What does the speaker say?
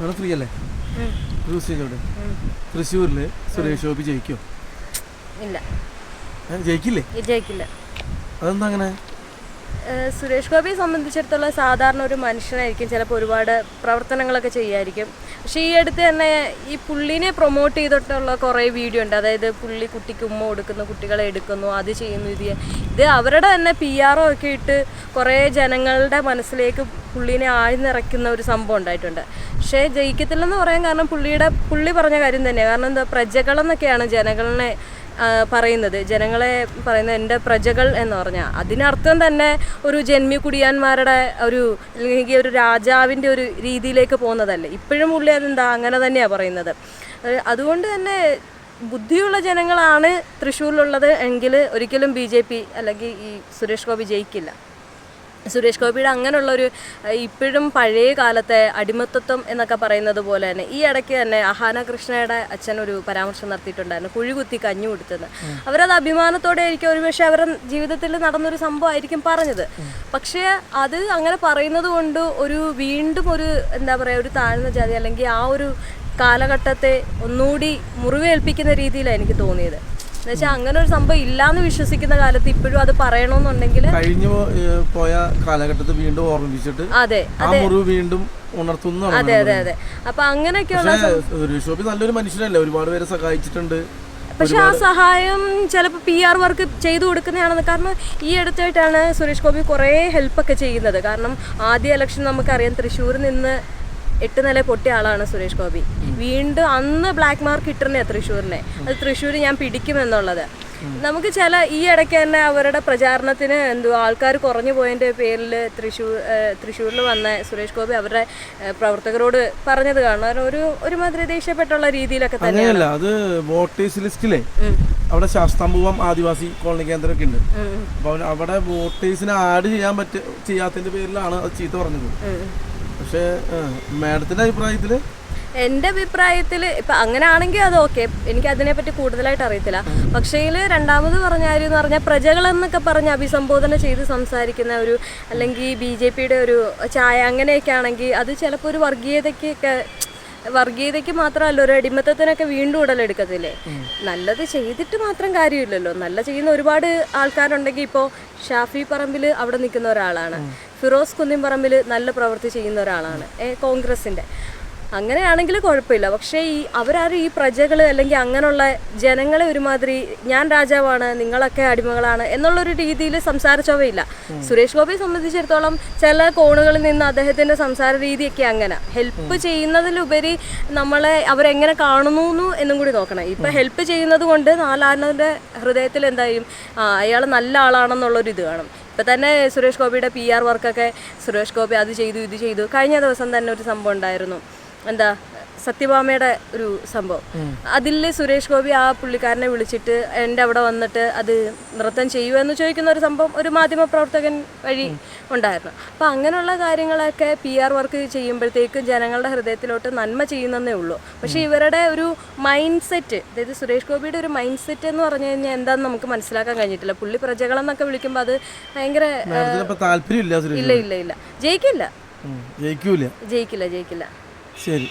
നിങ്ങൾ ഫ്രീ അല്ലേ? തൃശ്ശൂരോട് തൃശ്ശൂരിൽ സുരേഷ് ഗോപി ജയിക്കോ? ഇല്ല. ഞാൻ ജയിക്കില്ലേ? ജയിക്കില്ല. അതെന്താ അങ്ങനെ? സുരേഷ് ഗോപിയെ സംബന്ധിച്ചിടത്തോളം സാധാരണ ഒരു മനുഷ്യനായിരിക്കും. ചിലപ്പോൾ ഒരുപാട് പ്രവർത്തനങ്ങളൊക്കെ ചെയ്യായിരിക്കും. പക്ഷേ ഈ അടുത്ത് തന്നെ ഈ പുള്ളിനെ പ്രൊമോട്ട് ചെയ്തിട്ടുള്ള കുറേ വീഡിയോ ഉണ്ട്. അതായത് പുള്ളി കുട്ടിക്ക് ഉമ്മ കൊടുക്കുന്നു കുട്ടികളെ എടുക്കുന്നു അത് ചെയ്യുന്നു ഇത് ഇത് അവരുടെ തന്നെ പി ആറോ ഒക്കെ ഇട്ട് കുറേ ജനങ്ങളുടെ മനസ്സിലേക്ക് പുള്ളിനെ ആഴ്ന്നിറക്കുന്ന ഒരു സംഭവം ഉണ്ടായിട്ടുണ്ട്. പക്ഷേ ജയിക്കത്തില്ലെന്ന് പറയാൻ കാരണം പുള്ളിയുടെ പുള്ളി പറഞ്ഞ കാര്യം തന്നെയാണ് കാരണം എന്താ പ്രജകളെന്നൊക്കെയാണ് ജനങ്ങളെ പറയുന്നത്. ജനങ്ങളെ പറയുന്നത് എന്റെ പ്രജകൾ എന്ന് പറഞ്ഞാൽ അതിനർത്ഥം തന്നെ ഒരു ജന്മി കുടിയാന്മാരുടെ ഒരു അല്ലെങ്കിൽ ഒരു രാജാവിന്റെ ഒരു രീതിയിലേക്ക് പോകുന്നതല്ലേ. ഇപ്പോഴും പുള്ളി അതെന്താ അങ്ങനെ തന്നെയാണ് പറയുന്നത്. അതുകൊണ്ട് തന്നെ ബുദ്ധിയുള്ള ജനങ്ങളാണ് തൃശ്ശൂരിലുള്ളത് എങ്കിൽ ഒരിക്കലും ബി ജെ പി അല്ലെങ്കിൽ ഈ സുരേഷ് ഗോപി ജയിക്കില്ല. സുരേഷ് ഗോപിയുടെ അങ്ങനെയുള്ള ഒരു ഇപ്പോഴും പഴയ കാലത്തെ അടിമത്തത്വം എന്നൊക്കെ പറയുന്നത് പോലെ തന്നെ ഈ ഇടയ്ക്ക് തന്നെ അഹാന കൃഷ്ണയുടെ അച്ഛൻ ഒരു പരാമർശം നടത്തിയിട്ടുണ്ടായിരുന്നു കുഴികുത്തി കഞ്ഞു കൊടുത്തത് അവരത് അഭിമാനത്തോടെ ആയിരിക്കും ഒരുപക്ഷെ അവരുടെ ജീവിതത്തിൽ നടന്നൊരു സംഭവമായിരിക്കും പറഞ്ഞത്. പക്ഷേ അത് അങ്ങനെ പറയുന്നത് കൊണ്ട് ഒരു വീണ്ടും ഒരു എന്താ പറയുക ഒരു താഴ്ന്ന ജാതി അല്ലെങ്കിൽ ആ ഒരു കാലഘട്ടത്തെ ഒന്നുകൂടി മുറിവേൽപ്പിക്കുന്ന രീതിയിലാണ് എനിക്ക് തോന്നിയത്. എന്നുവെച്ചാൽ അങ്ങനെ ഒരു സംഭവം ഇല്ലാന്ന് വിശ്വസിക്കുന്ന കാലത്ത് ഇപ്പോഴും അത് പറയണമെന്നുണ്ടെങ്കിൽ കഴിഞ്ഞു പോയ കാലഘട്ടത്തിൽ വീണ്ടും ഓർമ്മിപ്പിച്ചിട്ട് അതെ മുറിവ് വീണ്ടും ഉണർത്തുന്നതാണ് അതെ അതെ അതെ. അപ്പൊ അങ്ങനെയൊക്കെയുള്ള നല്ലൊരു മനുഷ്യനല്ലേ? ഒരുപാട് പേരെ സഹായിച്ചിട്ടുണ്ട്. പക്ഷെ ആ സഹായം ചിലപ്പോൾ പി ആർ വർക്ക് ചെയ്തു കൊടുക്കുന്നതാണെന്ന് കാരണം ഈ അടുത്തായിട്ടാണ് സുരേഷ് ഗോപി കുറേ ഹെൽപ്പൊക്കെ ചെയ്യുന്നത്. കാരണം ആദ്യ ഇലക്ഷൻ നമുക്കറിയാം തൃശ്ശൂർ നിന്ന് എട്ട് നില പൊട്ടിയ ആളാണ് സുരേഷ് ഗോപി. വീണ്ടും അന്ന് ബ്ലാക്ക് മാർക്ക് ഇട്ടിരുന്നേ തൃശ്ശൂരിനെ. അത് തൃശ്ശൂർ ഞാൻ പിടിക്കുമെന്നുള്ളത്. നമുക്ക് ചില ഈ ഇടയ്ക്ക് തന്നെ അവരുടെ പ്രചാരണത്തിന് എന്തോ ആൾക്കാർ കുറഞ്ഞു പോയതിന്റെ പേരിൽ തൃശ്ശൂർ തൃശ്ശൂരിൽ വന്ന സുരേഷ് ഗോപി അവരുടെ പ്രവർത്തകരോട് പറഞ്ഞത് കാണും. കാരണം ഒരു ഒരുമാതിരി ദേഷ്യപ്പെട്ടുള്ള രീതിയിലൊക്കെ തന്നെയല്ല അത് വോട്ടേഴ്സ് ലിസ്റ്റിലെ അവിടെ ശാസ്താംപൂവം ആദിവാസി കോളനി കേന്ദ്രമൊക്കെ ഉണ്ട്. അപ്പൊ അവന് അവിടെ വോട്ടേഴ്സിനെ ആഡ് ചെയ്യാൻ പറ്റ ചെയ്യാത്തതിന്റെ പേരിലാണ് അത് ചീത്ത പറഞ്ഞത്. പക്ഷേ മാഡത്തിന്റെ അഭിപ്രായത്തിൽ? എന്റെ അഭിപ്രായത്തിൽ ഇപ്പം അങ്ങനെ ആണെങ്കിൽ അത് ഓക്കെ. എനിക്ക് അതിനെപ്പറ്റി കൂടുതലായിട്ട് അറിയത്തില്ല. പക്ഷേ രണ്ടാമത് പറഞ്ഞ കാര്യം എന്ന് പറഞ്ഞാൽ പ്രജകളെന്നൊക്കെ പറഞ്ഞ് അഭിസംബോധന ചെയ്ത് സംസാരിക്കുന്ന ഒരു അല്ലെങ്കിൽ ബി ജെ പിയുടെ ഒരു ചായ അങ്ങനെയൊക്കെ ആണെങ്കിൽ അത് ചിലപ്പോൾ ഒരു വർഗീയതയ്ക്കൊക്കെ വർഗീയതയ്ക്ക് മാത്രമല്ല ഒരു അടിമത്തത്തിനൊക്കെ വീണ്ടും ഉടലെടുക്കത്തില്ലേ? നല്ലത് ചെയ്തിട്ട് മാത്രം കാര്യമില്ലല്ലോ. നല്ല ചെയ്യുന്ന ഒരുപാട് ആൾക്കാരുണ്ടെങ്കിൽ ഇപ്പോൾ ഷാഫി പറമ്പിൽ അവിടെ നിൽക്കുന്ന ഒരാളാണ്. ഫിറോസ് കുന്നിൻപറമ്പിൽ നല്ല പ്രവൃത്തി ചെയ്യുന്ന ഒരാളാണ് ഏ കോൺഗ്രസിന്റെ അങ്ങനെയാണെങ്കിൽ കുഴപ്പമില്ല. പക്ഷേ ഈ അവരാരും ഈ പ്രജകൾ അല്ലെങ്കിൽ അങ്ങനെയുള്ള ജനങ്ങളെ ഒരുമാതിരി ഞാൻ രാജാവാണ് നിങ്ങളൊക്കെ അടിമകളാണ് എന്നുള്ളൊരു രീതിയിൽ സംസാരിച്ചവയില്ല. സുരേഷ് ഗോപിയെ സംബന്ധിച്ചിടത്തോളം ചില കോണുകളിൽ നിന്ന് അദ്ദേഹത്തിന്റെ സംസാര രീതിയൊക്കെ അങ്ങനെ. ഹെൽപ്പ് ചെയ്യുന്നതിലുപരി നമ്മളെ അവരെങ്ങനെ കാണുന്നു എന്നും കൂടി നോക്കണം. ഇപ്പം ഹെൽപ്പ് ചെയ്യുന്നത് കൊണ്ട് നാലാനന്റെ ഹൃദയത്തിൽ എന്തായും അയാൾ നല്ല ആളാണെന്നുള്ളൊരു ഇത് കാണും. ഇപ്പൊ തന്നെ സുരേഷ് ഗോപിയുടെ പി ആർ വർക്കൊക്കെ സുരേഷ് ഗോപി അത് ചെയ്തു ഇത് ചെയ്തു. കഴിഞ്ഞ ദിവസം തന്നെ ഒരു സംഭവം ഉണ്ടായിരുന്നു. എന്താ സത്യഭാമയുടെ ഒരു സംഭവം. അതിൽ സുരേഷ് ഗോപി ആ പുള്ളിക്കാരനെ വിളിച്ചിട്ട് എന്റെ അവിടെ വന്നിട്ട് അത് നൃത്തം ചെയ്യുമെന്ന് ചോദിക്കുന്ന ഒരു സംഭവം ഒരു മാധ്യമപ്രവർത്തകൻ വഴി ഉണ്ടായിരുന്നു. അപ്പോൾ അങ്ങനെയുള്ള കാര്യങ്ങളൊക്കെ പി ആർ വർക്ക് ചെയ്യുമ്പോഴത്തേക്കും ജനങ്ങളുടെ ഹൃദയത്തിലോട്ട് നന്മ ചെയ്യുന്നതേ ഉള്ളൂ. പക്ഷേ ഇവരുടെ ഒരു മൈൻഡ് സെറ്റ് അതായത് സുരേഷ് ഗോപിയുടെ ഒരു മൈൻഡ് സെറ്റ് എന്ന് പറഞ്ഞു കഴിഞ്ഞാൽ എന്താണെന്ന് നമുക്ക് മനസ്സിലാക്കാൻ കഴിഞ്ഞിട്ടില്ല. പുള്ളി പ്രജകളെന്നൊക്കെ വിളിക്കുമ്പോൾ അത് ഭയങ്കര ഇല്ല ഇല്ല ഇല്ല. ജയിക്കില്ല. ജയിക്കില്ല ജയിക്കില്ല. ശരി.